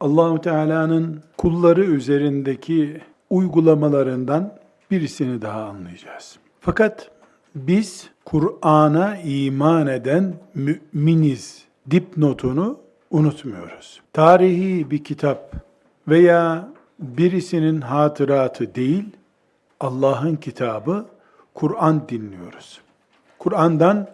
Allahu Teala'nın kulları üzerindeki uygulamalarından birisini daha anlayacağız. Fakat biz Kur'an'a iman eden müminiz dipnotunu unutmuyoruz. Tarihi bir kitap veya birisinin hatıratı değil, Allah'ın kitabı Kur'an dinliyoruz. Kur'an'dan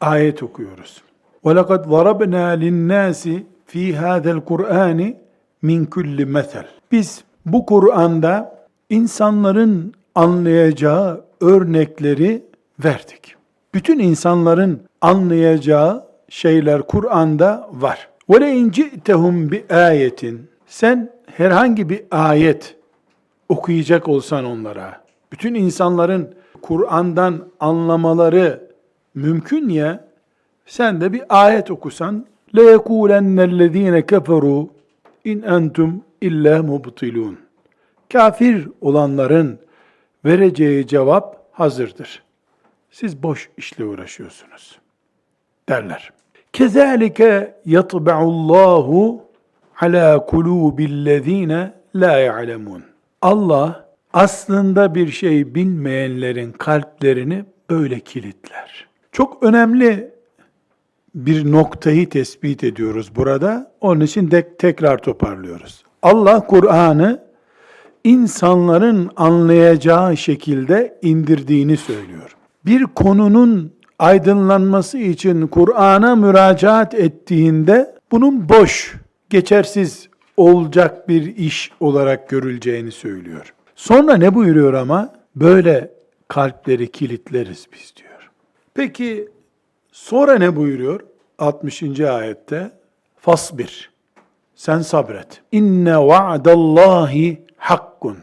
ayet okuyoruz. وَلَقَدْ ضَرَبْنَا لِلنَّاسِ ف۪ي هَذَا الْقُرْآنِ min kulli mesel. Biz bu Kur'an'da insanların anlayacağı örnekleri verdik. Bütün insanların anlayacağı şeyler Kur'an'da var. Ve incitehum bi ayetin. Sen herhangi bir ayet okuyacak olsan onlara, bütün insanların Kur'an'dan anlamaları mümkün ya, sen de bir ayet okusan, le yekulennellezine keferu in entum illa mubtilun. Kafir olanların vereceği cevap hazırdır. Siz boş işle uğraşıyorsunuz derler. Kezalike yatba'ullahu ala kulubillezine la ya'lemun. Allah aslında bir şey bilmeyenlerin kalplerini böyle kilitler. Çok önemli bir noktayı tespit ediyoruz burada. Onun için de tekrar toparlıyoruz. Allah Kur'an'ı insanların anlayacağı şekilde indirdiğini söylüyor. Bir konunun aydınlanması için Kur'an'a müracaat ettiğinde bunun boş, geçersiz olacak bir iş olarak görüleceğini söylüyor. Sonra ne buyuruyor ama? Böyle kalpleri kilitleriz biz diyor. Peki Sonra ne buyuruyor? 60. ayette fasbir. Sen sabret. İnne va'dallahi hakkun.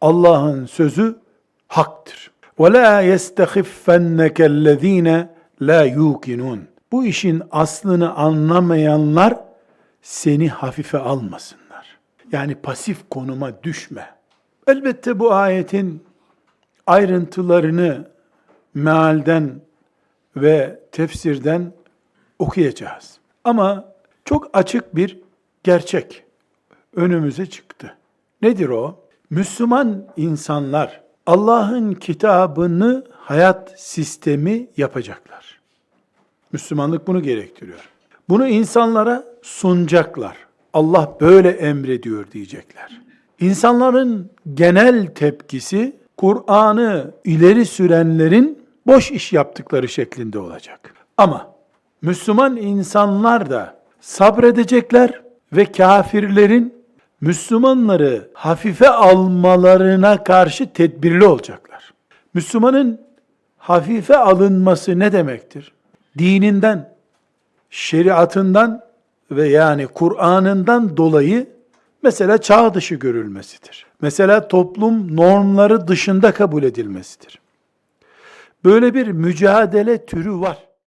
Allah'ın sözü haktır. Ve la yestehiffenneke ellezine la yukinun. Bu işin aslını anlamayanlar seni hafife almasınlar. Yani pasif konuma düşme. Elbette bu ayetin ayrıntılarını mealden ve tefsirden okuyacağız. Ama çok açık bir gerçek önümüze çıktı. Nedir o? Müslüman insanlar Allah'ın kitabını hayat sistemi yapacaklar. Müslümanlık bunu gerektiriyor. Bunu insanlara sunacaklar. Allah böyle emrediyor diyecekler. İnsanların genel tepkisi Kur'an'ı ileri sürenlerin boş iş yaptıkları şeklinde olacak. Ama Müslüman insanlar da sabredecekler ve kafirlerin Müslümanları hafife almalarına karşı tedbirli olacaklar. Müslümanın hafife alınması ne demektir? Dininden, şeriatından ve yani Kur'an'ından dolayı mesela çağ dışı görülmesidir. Mesela toplum normları dışında kabul edilmesidir. Böyle bir mücadele türü var.